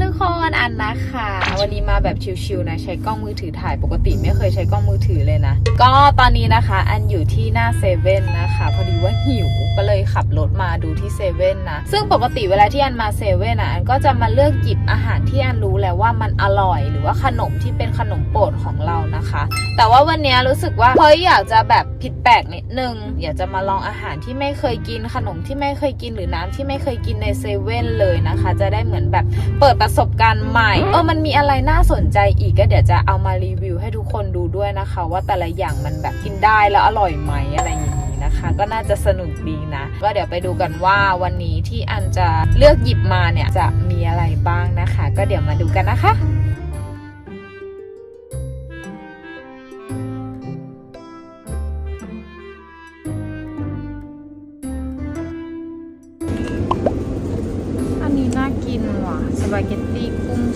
ทุก คนอันนะคะ วันนี้มาแบบชิวๆนะ ใช้กล้องมือถือถ่ายปกติไม่เคยใช้กล้องมือถือเลยนะ ก็ตอนนี้นะคะ อันอยู่ที่หน้าเซเว่นนะคะ พอดีว่าหิวก็เลยขับรถมาดูที่เซเว่นนะ ซึ่งปกติเวลาที่อันมาเซเว่นอะอันก็จะมาเลือกหยิบอาหารที่อันรู้แล้วว่ามันอร่อย หรือว่าขนมที่เป็นขนมโปรดของเรานะคะ แต่ว่าวันนี้รู้สึกว่าเฮ้ยอยากจะแบบผิดแปลกนิดนึงอยากจะมาลองอาหารที่ไม่เคยกินขนมที่ไม่เคยกินหรือน้ำที่ไม่เคยกินในเซเว่นเลยนะคะ จะได้เหมือนแบบเปิดประสบการณ์ใหม่ เออมันมีอะไรน่าสนใจอีกก็เดี๋ยวจะเอามารีวิวให้ทุกคนดูด้วยนะคะ ว่าแต่ละอย่างมันแบบกินได้แล้วอร่อยไหมอะไรอย่างนี้นะคะ ก็น่าจะสนุกดีนะ ก็เดี๋ยวไปดูกันว่าวันนี้ที่อันจะเลือกหยิบมาเนี่ยจะมีอะไรบ้างนะคะ ก็เดี๋ยวมาดูกันนะคะ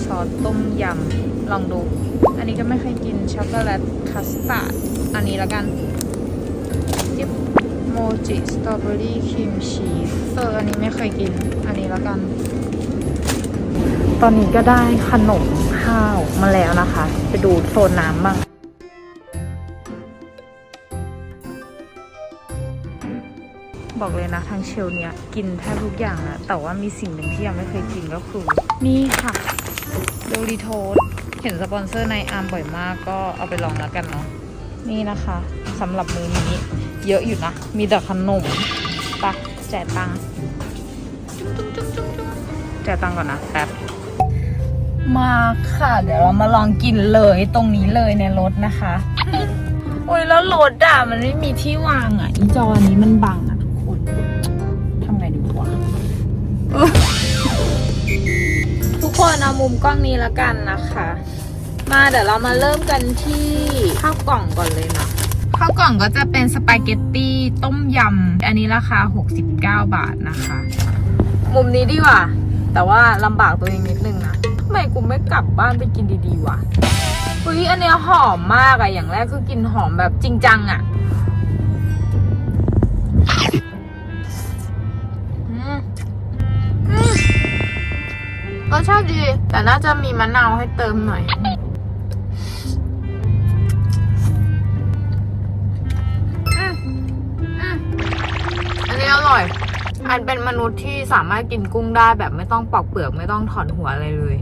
ซอสต้มยำ ลองดู อันนี้ก็ไม่เคยกินช็อกโกแลตคัสตาร์ด อันนี้แล้วกันจิ๊บโมจิสตรอเบอรี่ครีมชีสเอออันนี้ไม่เคยกิน อันนี้แล้วกัน ตอนนี้ก็ได้ขนมข้าวมาแล้วนะคะ ไปดูโซนน้ำบ้างบอกเลยนะทางเชลเนี้ยกินแทบทุกอย่างนะแต่ว่ามีสิ่งหนึ่งที่ยังไม่เคยกินก็คือ นี่ค่ะ ดูริโทสเห็นสปอนเซอร์ในอาร์มบ่อยมากก็เอาไปลองแล้วกันเนาะนี่นะคะสำหรับมือนี้ เยอะอยู่นะ มีแต่ขนมไปะจ่ายตังค์จุ๊บจุ๊บจุ๊บจุ๊บจุ๊บจ่ายตังค์ก่อนนะแป๊บมาค่ะ เดี๋ยวเรามาลองกินเลยตรงนี้เลยในรถนะคะโอ้ยแล้วรถอะมันไม่มีที่วางอะอีจอนี้มันบังอะทุกคนทำไงดีวะ คนเอามุมกล้องนี้แล้วกันนะคะ มาเดี๋ยวเรามาเริ่มกันที่ข้าวกล่องก่อนเลยนะข้าวกล่องก็จะเป็นสปาเกตตี้ต้มยำ อันนี้ราคา 69 บาทนะคะ มุมนี้ดีกว่า แต่ว่าลำบากตัวเองนิดนึงนะทำไมกูไม่กลับบ้านไปกินดีๆวะเฮ้ยอันเนี้ยหอมมากอะอย่างแรกคือกลินหอมแบบจริงจังอะ รสชาติดี แต่น่าจะมีมะนาวให้เติมหน่อย อันนี้อร่อย อันเป็นมนุษย์ที่สามารถกินกุ้งได้แบบไม่ต้องปอกเปลือกไม่ต้องถอนหัวอะไรเลย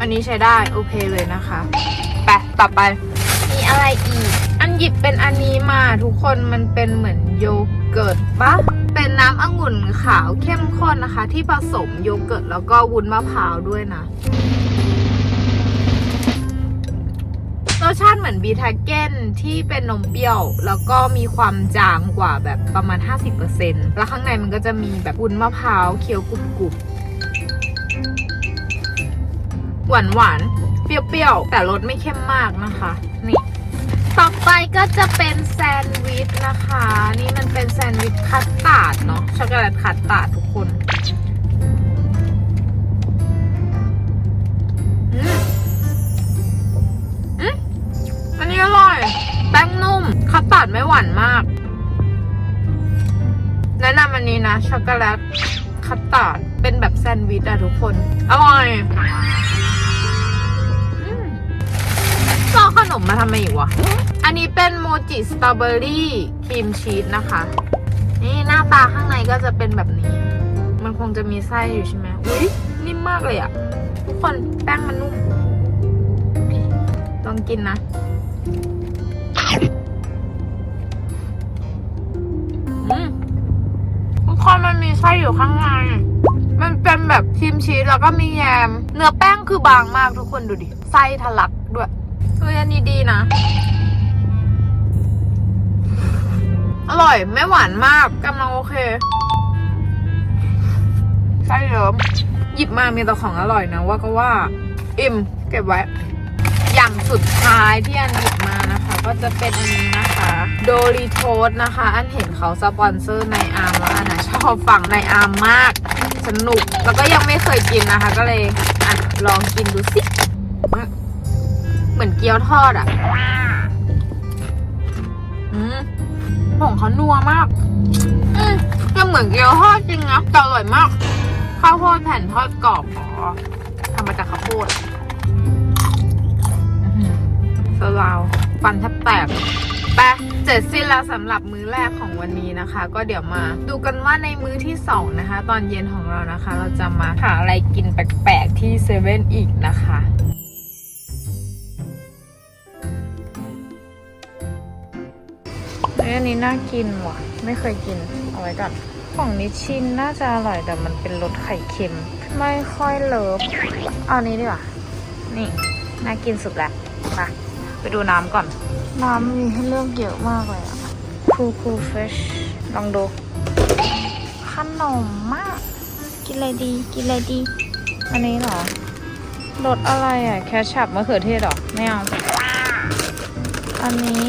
อันนี้ใช้ได้ โอเคเลยนะคะ ไป ต่อไป มีอะไรอีก หยิบเป็นอันนี้มาทุกคนมันเป็นเหมือนโยเกิร์ตปะเป็นน้ำองุ่นขาวเข้มข้นนะคะ ที่ผสมโยเกิร์ตแล้วก็วุ้นมะพร้าวด้วยนะรสชาติเหมือนบีทาเก้นที่เป็นนมเปรี้ยว แล้วก็มีความจางกว่าแบบประมาณ 50%แล้วข้างในมันก็จะมีแบบวุ้นมะพร้าวเคี้ยวกรุบๆหวานหวานเปรี้ยวๆ แต่รสไม่เข้มมากนะคะ นี่ ต่อไปก็จะเป็นแซนด์วิชนะคะ นี่มันเป็นแซนด์วิชคัสตาร์ดเนาะช็อกโกแลตคัสตาร์ดทุกคนอืมอืมอันนี้อร่อย แป้งนุ่มคัสตาร์ดไม่หวานมาก แนะนำอันนี้นะ ช็อกโกแลตคัสตาร์ดเป็นแบบแซนด์วิชอะทุกคน อร่อย ก็เอขนมมาทำไมอีกวะ อันนี้เป็นโมจิสตรอเบอรี่ครีมชีสนะคะ นี่หน้าตาข้างในก็จะเป็นแบบนี้ มันคงจะมีไส้อยู่ใช่ไหมอุ้ยนิ่มมากเลยอะทุกคนแป้งมันนุ่มลองกินนะอืมทุกคนมันมีไส้อยู่ข้างในมันเป็นแบบครีมชีสแล้วก็มีแยม เนื้อแป้งคือบางมากทุกคนดูดิ ไส้ทะลักด้วย ฮ้ยอันนี้ดีนะ อร่อยไม่หวานมากกำลังโอเคไส้เยิ้มหยิบมามีแต่ของอร่อยนะว่าก็ว่า อิ่มเก็บไว้ อย่างสุดท้ายที่อันหยิบมานะคะ ก็จะเป็นอันนี้นะคะโดริโทสนะคะ อันเห็นเขาสปอนเซอร์ในอาร์มแล้วอันนะชอบฝั่งในอาร์มมากสนุก แล้วก็ยังไม่เคยกินนะคะ ก็เลยอะลองกินดูสิ มือนเกี๊ยวทอดอะของเขานัวมาก อืมจะเหมือนเกี๊ยวทอดจริงนะแต่อร่อยมาก ข้าวโพดแผ่นทอดกรอบอ๋อทำมาจากข้าวโพดอื้อหือสลาวฟันแทบแตกไปเสร็จสิ้นแล้วสำหรับมื้อแรกของวันนี้นะคะ ก็เดี๋ยวมาดูกันว่าในมื้อที่สองนะคะ ตอนเย็นของเรานะคะ เราจะมาหาอะไรกินแปลกๆที่เซเว่นอีกนะคะ อ้ยอันนี้น่ากินว่ะ ไม่เคยกิน เอาไว้ก่อน ของนิชชินน่าจะอร่อยแต่มันเป็นรสไข่เค็ม ไม่ค่อยเลิฟเอานี้ดีกว่า นี่ น่ากินสุดแล้วไปไปดูน้ำก่อน น้ำมีให้เลือกเยอะมากเลยอะคูคูเฟชลองดู ขนมมาก กินอะไรดี กินอะไรดี อันนี้เหรอรสอะไรอะ แคชชัพมะเขือเทศเหรอ ไม่เอา อันนี้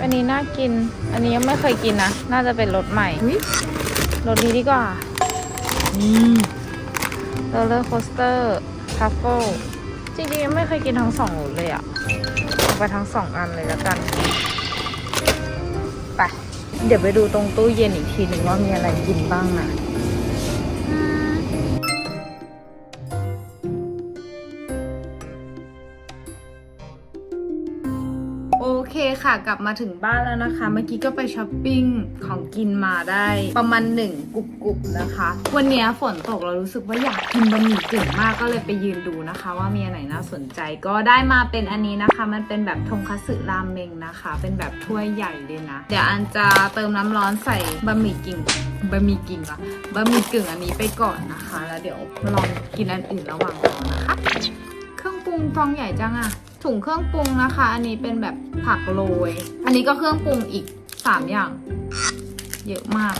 อันนี้น่ากิน อันนี้ยังไม่เคยกินนะ น่าจะเป็นรสใหม่รสนี้ดีกว่าอืมโรลเลอร์โคสเตอร์ทัฟเฟิลจริงๆยังไม่เคยกินทั้งสองรสเลยอะเอาไปทั้งสองอันเลยแล้วกัน ไป เดี๋ยวไปดูตรงตู้เย็นอีกทีหนึ่งว่ามีอะไรกินบ้างนะ ค่ะ กลับมาถึงบ้านแล้วนะคะ เมื่อกี้ก็ไปช้อปปิ้งของกินมาได้ ประมาณหนึ่งกุบกุบนะคะ วันนี้ฝนตกเรารู้สึกว่าอยากกินบะหมี่กึ่งมากก็เลยไปยืนดูนะคะ ว่ามีอันไหนน่าสนใจก็ได้มาเป็นอันนี้นะคะ มันเป็นแบบทงคัตสึรามเมงนะคะ เป็นแบบถ้วยใหญ่เลยนะ เดี๋ยวอันจะเติมน้ำร้อนใส่บะหมี่กิ่งบะหมี่กิ่งอะบะหมี่กึ่งอันนี้ไปก่อนนะคะ แล้วเดี๋ยวลองกินอันอื่นระหว่างรอนะคะ เครื่องปรุงฟองใหญ่จังอะ ถุงเครื่องปรุงนะคะ อันนี้เป็นแบบผักโรย อันนี้ก็เครื่องปรุงอีกสามอย่าง เยอะมาก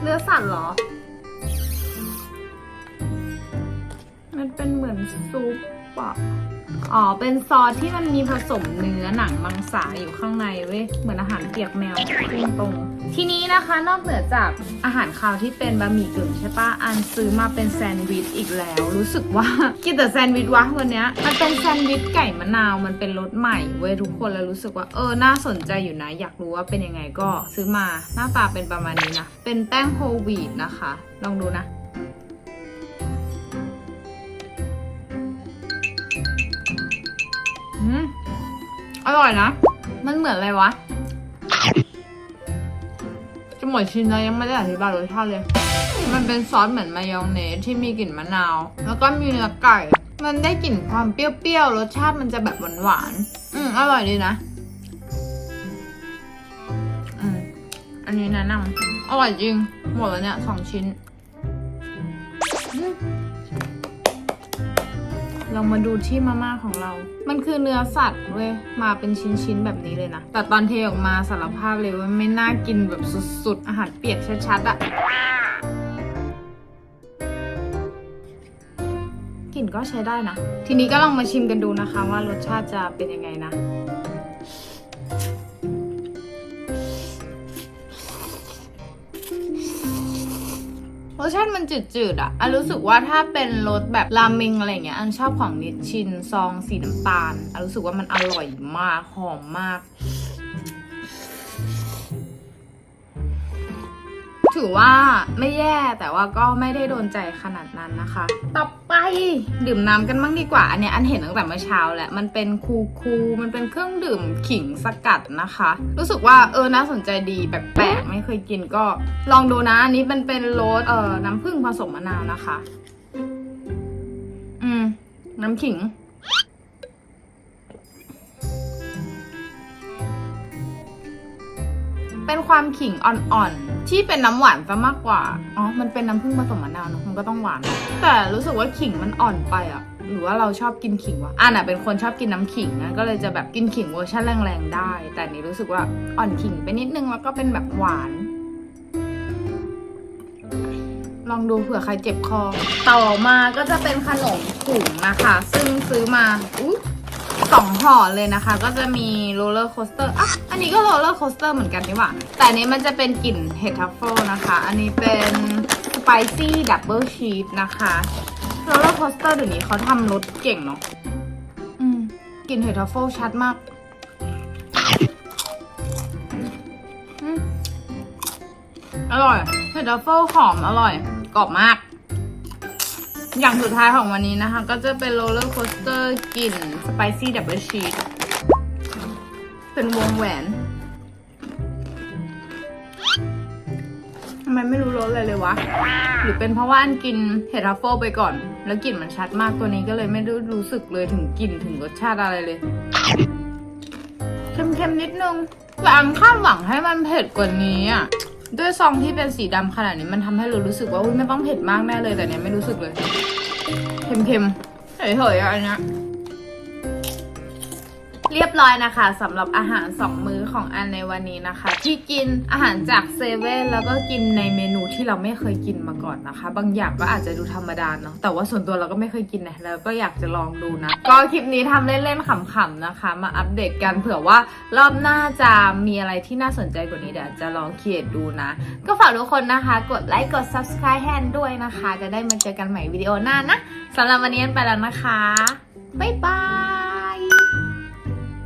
เนื้อสัตว์เหรอ มันเป็นเหมือนซุปอะอ๋อ เป็นซอสที่มันมีผสมเนื้อหนังมังสาอยู่ข้างในเว้ย เหมือนอาหารเปียกแมวพุ่งตรง ทีนี้นะคะนอกเหนือจากอาหารคาวที่เป็นบะหมี่กึ่งใช่ปะอันซื้อมาเป็นแซนด์วิชอีกแล้ว รู้สึกว่า กินแต่แซนด์วิชวะวันเนี้ยมันเป็นแซนด์วิชไก่มะนาวมันเป็นรสใหม่เว้ยทุกคนแล้วรู้สึกว่าเออน่าสนใจอยู่นะ อยากรู้ว่าเป็นยังไงก็ซื้อมาหน้าตาเป็นประมาณนี้นะ เป็นแป้งโฮลวีตนะคะ ลองดูนะอืมอร่อยนะ มันเหมือนอะไรวะ จะหมดชิ้นแล้วยังไม่ได้อธิบายรสชาติเลย มันเป็นซอสเหมือนมายองเนสที่มีกลิ่นมะนาว แล้วก็มีเนื้อไก่ มันได้กลิ่นความเปรี้ยวๆ รสชาติมันจะแบบหวานๆ อืมอร่อยดีนะ อืม อันนี้แนะนำอร่อยจริง หมดแล้วเนี่ยสองชิ้น เรามาดูที่มาม่าของเรา มันคือเนื้อสัตว์เว้ย มาเป็นชิ้นๆแบบนี้เลยนะ แต่ตอนเทออกมาสารภาพเลยว่าไม่น่ากินแบบสุดๆ อาหารเปียกชัดๆอะกลิ่นก็ใช้ได้นะ ทีนี้ก็ลองมาชิมกันดูนะคะว่ารสชาติจะเป็นยังไงนะ ชาติมันจืดๆอะ อันรู้สึกว่าถ้าเป็นรสแบบราเมงอะไรเงี้ย อันชอบของนิชชินซองสีน้ำตาล อันรู้สึกว่ามันอร่อยมาก หอมมาก ถือว่าไม่แย่แต่ว่าก็ไม่ได้โดนใจขนาดนั้นนะคะ ต่อไปดื่มน้ำกันบ้างดีกว่า อันเนี้ยอันเห็นตั้งแต่เมื่อเช้าแหละ มันเป็นคูคูมันเป็นเครื่องดื่มขิงสกัดนะคะ รู้สึกว่าเออน่าสนใจดีแปลกๆไม่เคยกินก็ลองดูนะ อันนี้มันเป็นรสเอ่อน้ำผึ้งผสมมะนาวนะคะ อืม น้ำขิงเป็นความขิงอ่อนๆ ที่เป็นน้ำหวานซะมากกว่า อ๋อ มันเป็นน้ำผึ้งผสมมะนาวเนอะมันก็ต้องหวาน แต่รู้สึกว่าขิงมันอ่อนไปอะหรือว่าเราชอบกินขิงวะอะน่ะเป็นคนชอบกินน้ำขิงนะก็เลยจะแบบกินขิงเวอร์ชันแรงๆได้ แต่นนี้รู้สึกว่าอ่อนขิงไปนิดนึงแล้วก็เป็นแบบหวาน ลองดูเผื่อใครเจ็บคอ ต่อมาก็จะเป็นขนมถุงนะคะ ซึ่งซื้อมา อุ๊ย สองห่อเลยนะคะ ก็จะมีโรลเลอร์โคสเตอร์อะอันนี้ก็โรลเลอร์โคสเตอร์เหมือนกันนี่หว่า แต่อันนี้มันจะเป็นกลิ่นเห็ดทัฟเฟิลนะคะ อันนี้เป็นสไปซี่ดับเบิลชีสนะคะโรลเลอร์โคสเตอร์เดี๋ยวนี้เขาทำรสเก่งเนาะอืมกลิ่นเห็ดทัฟเฟิลชัดมากอืมอร่อยเห็ดทัฟเฟิลหอมอร่อยกรอบมาก อย่างสุดท้ายของวันนี้นะคะ ก็จะเป็นโรลเลอร์โคสเตอร์กลิ่นสไปซี่ดับเบิลชีสเป็นวงแหวนทำไมไม่รู้รสเลยเลยวะ หรือเป็นเพราะว่าอันกินเห็ดทัฟเฟิลไปก่อน แล้วกลิ่นมันชัดมากตัวนี้ก็เลยไม่ได้รู้สึกเลยถึงกลิ่นถึงรสชาติอะไรเลยเค็มๆนิดนึงแต่อันคาดหวังให้มันเผ็ดกว่านี้อะ ด้วยซองที่เป็นสีดำขนาดนี้มันทำให้เรารู้สึกว่าอุ้ยไม่ต้องเผ็ดมากแน่เลยแต่เนี้ยไม่รู้สึกเลย เค็มๆเฉยๆอะอันเนี้ย เรียบร้อยนะคะสำหรับอาหาร 2 มื้อของอันในวันนี้นะคะ ที่กินอาหารจากเซเว่นแล้วก็กินในเมนูที่เราไม่เคยกินมาก่อนนะคะ บางอย่างก็อาจจะดูธรรมดาเนาะแต่ว่าส่วนตัวเราก็ไม่เคยกินนะแล้วก็อยากจะลองดูนะ ก็คลิปนี้ทำเล่นๆขำๆนะคะ มาอัปเดตกันเผื่อว่ารอบหน้าจะมีอะไรที่น่าสนใจกว่านี้เดี๋ยวจะลองเขียนดูนะ ก็ฝากทุกคนนะคะ กดไลค์กด subscribe ให้อันด้วยนะคะ จะได้มาเจอกันใหม่วิดีโอหน้านะสำหรับวันนี้อันไปแล้วนะคะบ๊ายบาย